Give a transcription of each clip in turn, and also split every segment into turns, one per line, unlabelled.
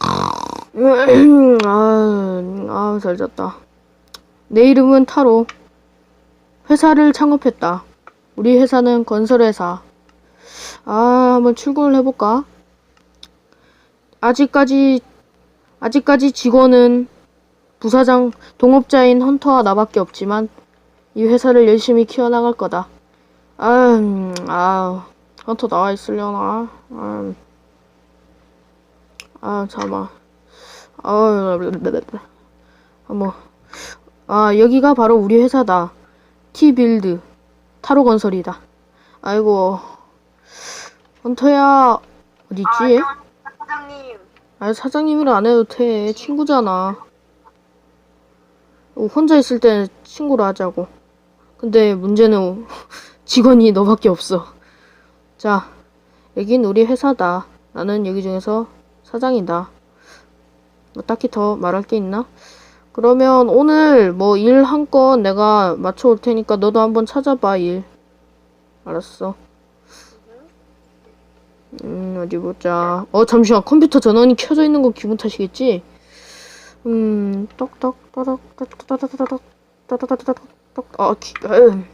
아, 아, 아, 잘 잤다. 내 이름은 타로. 회사를 창업했다. 우리 회사는 건설회사. 아, 한번 출근을 해볼까? 아직까지, 아직까지 직원은 부사장, 동업자인 헌터와 나밖에 없지만, 이 회사를 열심히 키워나갈 거다. 아, 음, 아, 헌터 나와 있으려나? 아, 아, 잠깐만. 아, 뭐, 아, 여기가 바로 우리 회사다. T빌드. 타로 건설이다. 아이고, 헌터야, 어디 있지?
아, 사장님.
아, 사장님이라 안 해도 돼. 친구잖아. 어, 혼자 있을 때 친구로 하자고. 근데 문제는 직원이 너밖에 없어. 자, 여긴 우리 회사다. 나는 여기 중에서 사장이다. 뭐 딱히 더 말할 게 있나? 그러면 오늘 뭐 일 한 건 내가 맞춰 올 테니까 너도 한번 찾아봐, 일. 알았어. 음, 어디 보자. 어, 잠시만. 컴퓨터 전원이 켜져 있는 거 기분 탓이겠지? 음, 떡떡, 따닥, 따닥 따닥 따닥, 따닥 따닥 따닥, 떡, 아, 기, 음.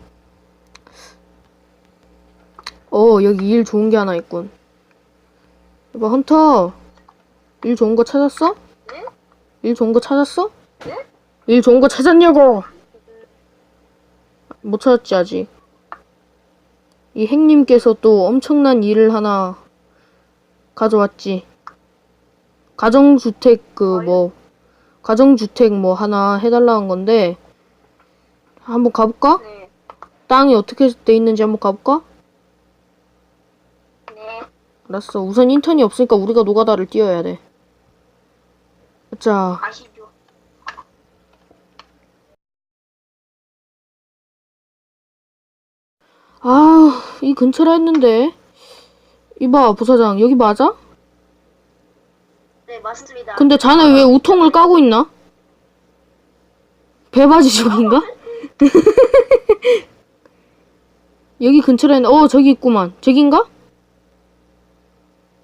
어, 여기 일 좋은 게 하나 있군. 이봐, 헌터. 일 좋은 거 찾았어? 일 좋은 거 찾았어? 일 좋은 거 찾았냐고! 못 찾았지, 아직. 이 행님께서 또 엄청난 일을 하나 가져왔지. 가정주택 그 뭐 가정주택 뭐 하나 해달라는 건데 한번 가볼까?
네.
땅이 어떻게 돼 있는지 한번 가볼까?
네.
알았어. 우선 인턴이 없으니까 우리가 노가다를 띄워야 돼. 자,
아시죠?
아, 이 근처라 했는데. 이봐, 부사장, 여기 맞아?
네, 맞습니다.
근데 자네 왜 우통을 까고 있나? 배바지 쪽인가? 여기 근처라 했는데, 어, 저기 있구만. 저긴가?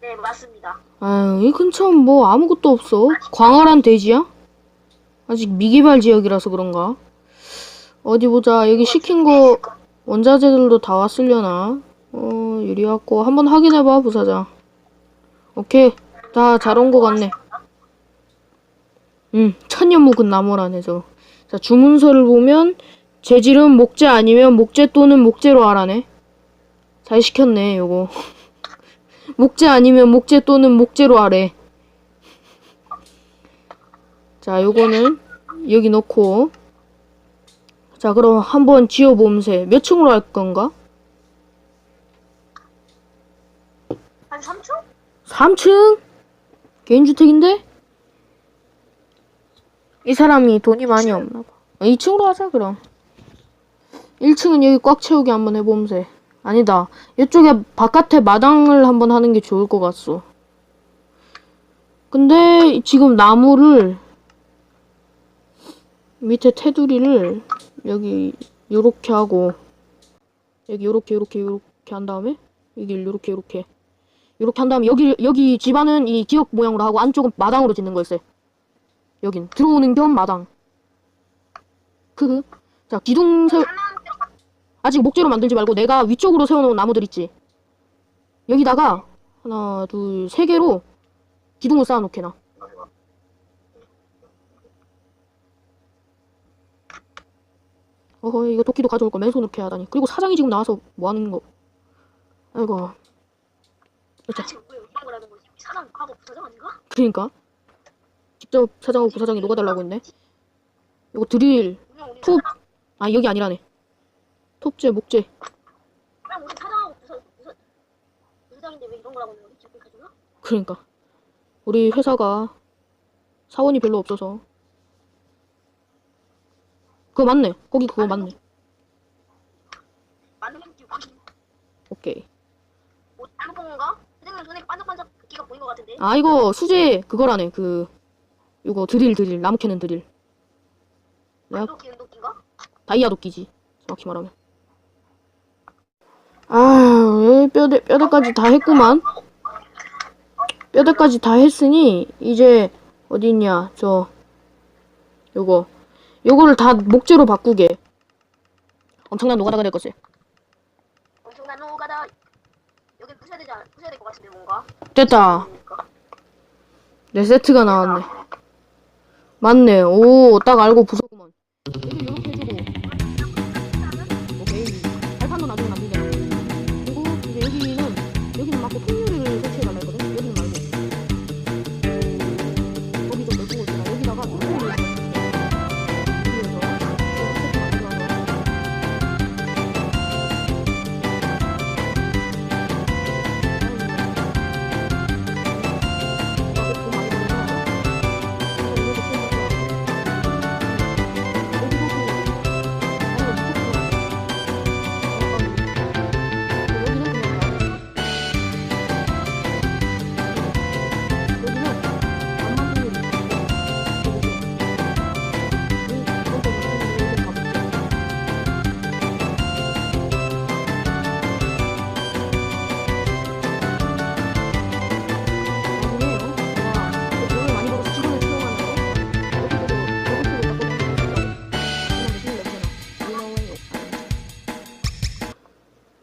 네, 맞습니다.
아유, 이 근처는 뭐 아무것도 없어. 광활한 대지야? 아직 미개발 지역이라서 그런가? 어디 보자. 여기 시킨 거 원자재들도 다 왔으려나? 어, 이리 왔고 한번 확인해봐, 부사장. 오케이. 다 잘 온 거 같네. 응, 천년 묵은 나무라네, 저. 자, 주문서를 보면 재질은 목재 아니면 목재 또는 목재로 하라네. 잘 시켰네, 요거. 목재 아니면 목재 또는 목재로 하래. 자, 요거는 여기 넣고. 자, 그럼 한번 지어봄세. 몇 층으로 할 건가?
한 3초?
3층? 개인주택인데? 이 사람이 돈이 많이 없나 봐. 2층으로 하자, 그럼. 1층은 여기 꽉 채우게 한번 해봄세. 아니다. 이쪽에 바깥에 마당을 한번 하는 게 좋을 것 같소. 근데 지금 나무를 밑에 테두리를 여기 요렇게 하고 여기 요렇게 요렇게 요렇게 한 다음에 여기 요렇게 요렇게 요렇게 한 다음에 여기 여기 집안은 이 기역 모양으로 하고 안쪽은 마당으로 짓는 거였어요. 여긴 들어오는 겸 마당. 크흐. 자 기둥 세우 아직 목재로 만들지 말고 내가 위쪽으로 세워놓은 나무들 있지. 여기다가 하나 둘 세 개로 기둥을 쌓아놓게나. 어허 이거 도끼도 가져올 걸 맨손으로 캐야 하다니. 그리고 사장이 지금 나와서 뭐 하는 거. 아이고.
부사장 아닌가?
그러니까 직접 사장하고 부사장이 녹아달라고 했네. 이거 드릴
그냥 우리
톱.
사장,
아 여기 아니라네. 톱재 목재.
그냥 우리 사장하고 부사, 부사, 부사장인데 왜 이런 거라고 거지? 지금 가지고?
그러니까 우리 회사가 사원이 별로 없어서. 그거 맞네. 거기 그거 맞네.
맞는.
오케이.
뭐 잘못 본 건가? 사장님 손에 반짝반짝 기가 보인 것 같은데?
아 이거 수제 그거라네. 그 이거 드릴 드릴 나무 캐는 드릴. 내가
도끼 은도끼인가?
다이아 도끼지. 정확히 말하면. 아, 뼈대 뼈대까지 다 했구만. 뼈대까지 다 했으니 이제 어디 있냐 저 요거 요거를 다 목재로 바꾸게 엄청난 노가다가 될 것을
엄청난 노가다. 여기 부셔야 되지 않, 부셔야 될 것 같은데 뭔가.
됐다
그러니까.
내 세트가 나왔네 맞네 오 딱 알고 부서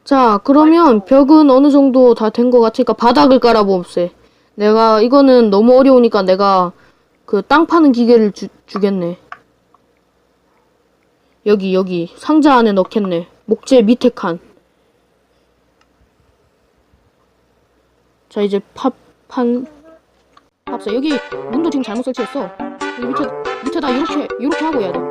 자, 그러면 벽은 어느 정도 다 된 것 같으니까 바닥을 깔아봅세. 내가, 이거는 너무 어려우니까 내가 그 땅 파는 기계를 주, 주겠네. 여기, 여기. 상자 안에 넣겠네. 목재 밑에 칸. 자, 이제 팝, 판, 팝사. 여기 문도 지금 잘못 설치했어. 여기 밑에, 밑에다 이렇게, 이렇게 하고 해야 돼.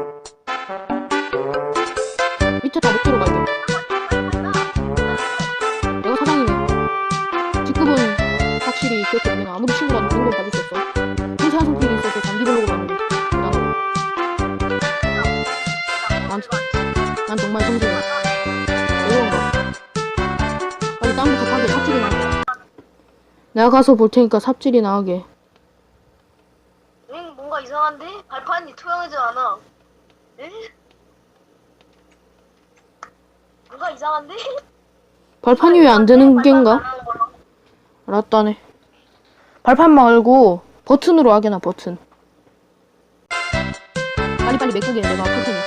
내가 가서 볼 테니까 삽질이 나게.
응, 뭔가 이상한데? 발판이 투명하지 않아. 에? 뭔가 이상한데?
발판이 왜 안 되는 겐가? 알았다네. 발판 말고 버튼으로 하게나 버튼. 빨리빨리 메꾸게 내가 아플 테니.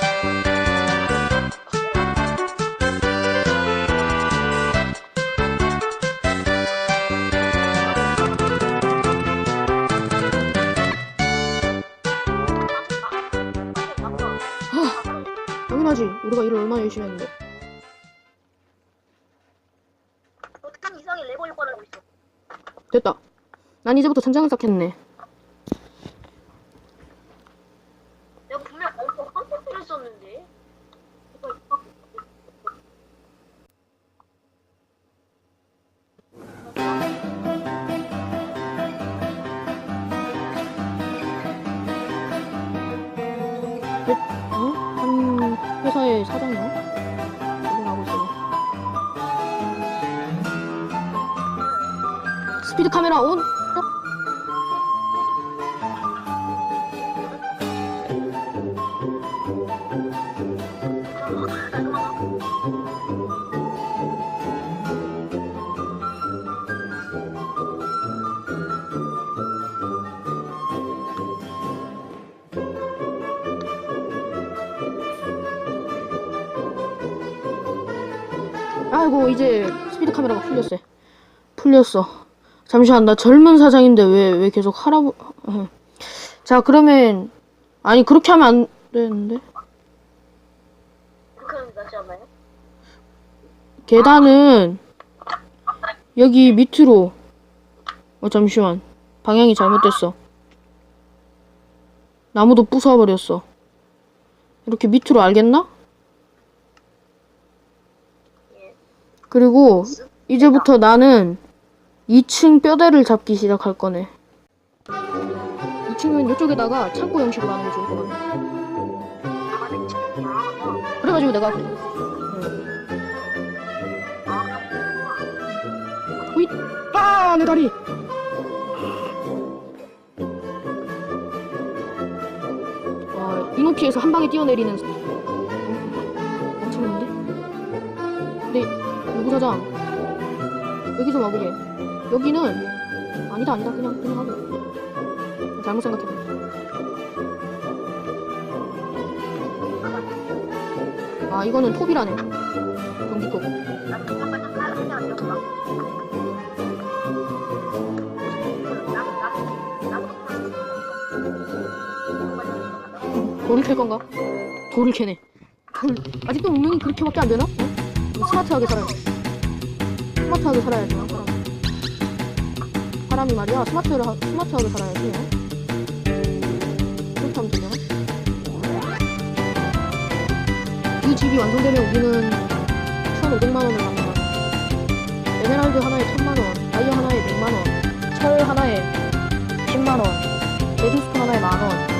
당연하지. 우리가 일을 얼마나 열심히 했는데.
이상의 레고 효과를 하고 있어.
됐다. 난 이제부터 천장을 쌓겠네. 카메라 온. 어? 아이고 이제 스피드 카메라가 풀렸어. 풀렸어. 잠시만 나 젊은 사장인데 왜 왜 계속 하라고? 어. 자 그러면 아니 그렇게 하면 안 되는데? 계단은 여기 밑으로 어 잠시만 방향이 잘못됐어. 나무도 부숴버렸어. 이렇게 밑으로 알겠나?
예.
그리고 이제부터 나는 2층 뼈대를 잡기 시작할 거네. 2층은 이쪽에다가 창고 형식으로 하는 게 좋을 네.
아,
그래가지고 내가 응. 호잇! 아, 내 다리! 와, 이 높이에서 한 방에 뛰어내리는 엄청난데? 근데 누구 사장 여기 좀 와보게 여기는 아니 아니다 아니다. 그냥 그냥 하고. 잘못 생각했네 아 이거는 톱이라네. 전기톱. 돌을 캘 건가? 돌을 캐네. 돌 아직도 운명이 그렇게밖에 안 되나? 어? 스마트하게 살아야 돼 스마트하게 살아야지 나 사람 사람이 말이야 스마트를 하, 스마트하게 살아야지 어? 그렇게 하면 되냐? 이 집이 완성되면 우리는 1,500만 원을 받는다 에메랄드 하나에 1,000만 원 다이아 하나에 100만 원 철 하나에 10만 원 레드스톤 하나에 만 원,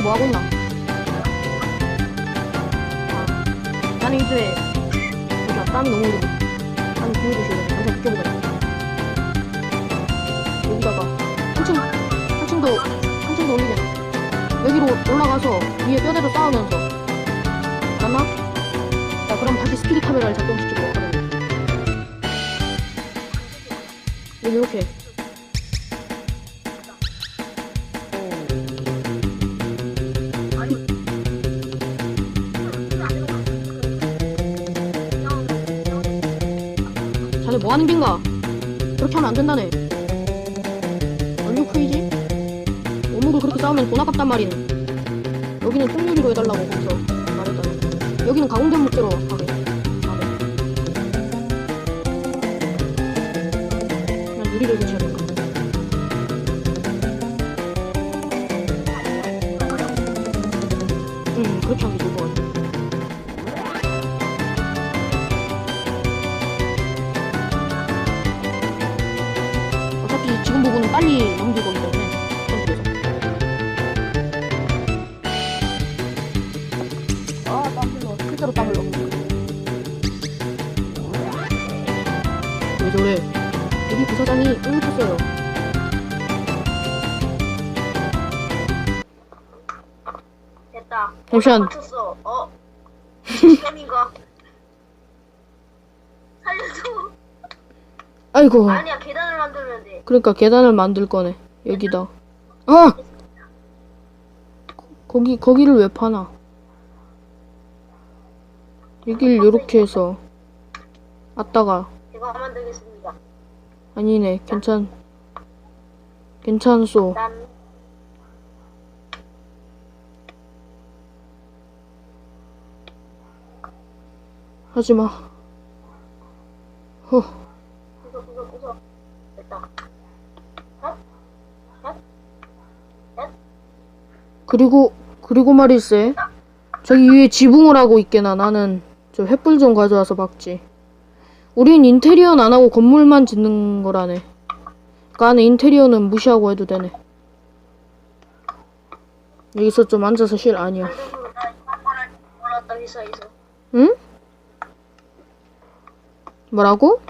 자네 뭐 하고 있나? 아, 나는 이제 그러니까 땀이 너무 오르네. 땀이 보여주셔야 돼. 잠깐 비켜보자. 여기다가 한층 한층 더 한층 더 올리겠네. 여기로 올라가서 위에 뼈대로 쌓으면서 맞나? 자 그럼 다시 스피드 카메라를 작동시키도록 하면 여기 이렇게 하는 겐가? 그렇게 하면 안 된다네. 얼류 크이지? 오므로 그렇게 싸우면 돈 아깝단 말이네 여기는 통유리로 해달라고 거기서 말했잖아. 여기는 가공된 목재로 하게. 하게 그냥 유리를 붙여야 될까 실제로 땀 흘러. 왜 저래? 여기 부사장이 응급했어요.
됐다.
잠시만.
맞췄어. 어? 시험인가? 살려줘.
아이고.
아니야 계단을 만들면 돼.
그러니까 계단을 만들 거네. 여기다. 아! 거- 거기, 거기를 왜 파나? 여길 요렇게 해서. 왔다가.
제가 만들겠습니다.
아니네. 괜찮. 괜찮소.
난
하지마. 허.
됐다.
그리고 그리고 말일세 저기 위에 지붕을 하고 있게나 나는 저 횃불 좀 가져와서 박지 우린 인테리어는 안 하고 건물만 짓는 거라네 그 안에 인테리어는 무시하고 해도 되네 여기서 좀 앉아서 쉴 아니야. 응? 뭐라고?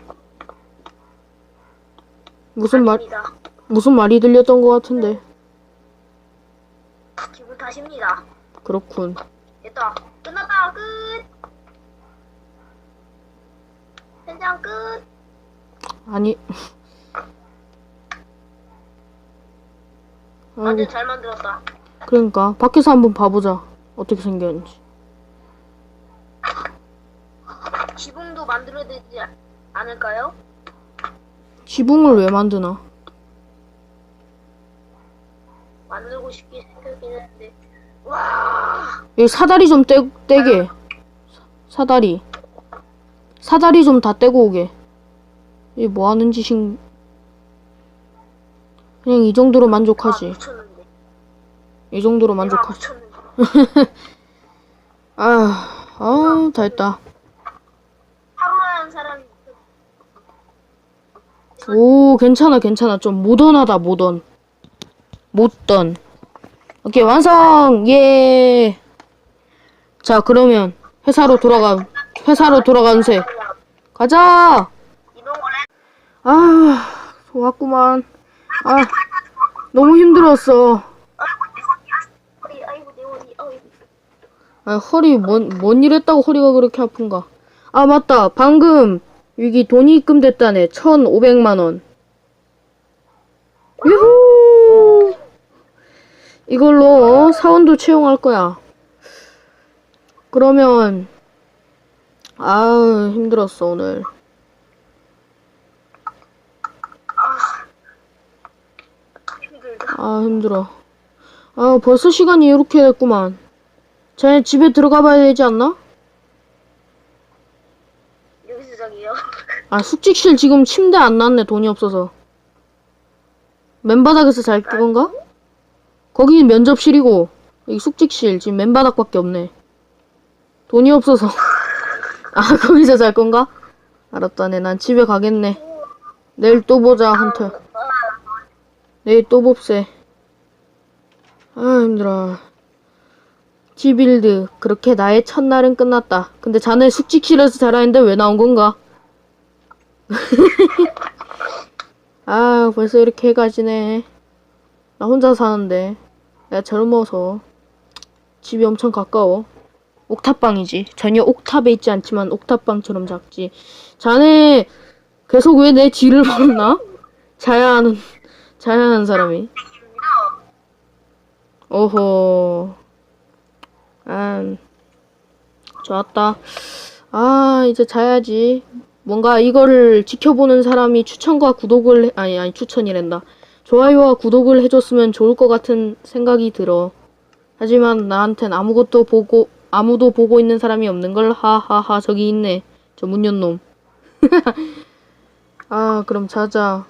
무슨 말. 무슨 말이 들렸던 것 같은데
기분 탓입니다.
그렇군
됐다. 끝났다. 끝. 현장 끝.
아니 아이고
완전 잘 만들었다.
그러니까 밖에서 한번 봐보자 어떻게 생겼는지
지붕도 만들어야 되지 아- 않을까요?
지붕을 왜 만드나
만들고 싶게 생겼긴 했는데. 와.
여기 사다리 좀 떼, 떼게 사다리 사다리 좀 다 떼고 오게 이게 뭐 하는 짓인 그냥 이 정도로
아,
만족하지. 이 정도로 만족하지. 아, 아, 다 했다. 오, 괜찮아, 괜찮아. 좀 모던하다, 모던. 못던. 오케이, 완성! 예! 자, 그러면 회사로 돌아가, 회사로 돌아간세. 가자!
이동 원래
아, 좋았구만. 아, 너무 힘들었어.
아,
허리, 뭔, 뭔 일 했다고 허리가 그렇게 아픈가? 아, 맞다. 방금, 여기 돈이 입금됐다네. 1,500만원. 유후! 이걸로 어, 사원도 채용할 거야. 그러면, 아우, 힘들었어, 오늘. 아, 힘들어. 아, 벌써 시간이 이렇게 됐구만. 쟤 집에 들어가 봐야 되지 않나?
여기.
아, 숙직실 지금 침대 안 놨네, 돈이 없어서. 맨바닥에서 잘 건가? 거기는 면접실이고, 여기 숙직실, 지금 맨바닥밖에 없네. 돈이 없어서. 아, 거기서 잘 건가? 알았다네, 난 집에 가겠네. 내일 또 보자, 헌터. 내일 또 봅세. 아, 힘들어. 티빌드, 그렇게 나의 첫날은 끝났다. 근데 자네 숙직실에서 자라는데 왜 나온 건가? 아, 벌써 이렇게 해가 지네. 나 혼자 사는데. 내가 젊어서. 집이 엄청 가까워. 옥탑방이지. 전혀 옥탑에 있지 않지만 옥탑방처럼 작지. 자네, 계속 왜 내 뒤를 보나? 자야 하는, 자야 하는 사람이. 오호. 아, 좋았다. 아, 이제 자야지. 뭔가 이거를 지켜보는 사람이 추천과 구독을, 해- 아니, 아니, 추천이란다. 좋아요와 구독을 해줬으면 좋을 것 같은 생각이 들어. 하지만 나한텐 아무것도 보고, 아무도 보고 있는 사람이 없는 걸 하하하 저기 있네. 저 문연놈. 아 그럼 자자.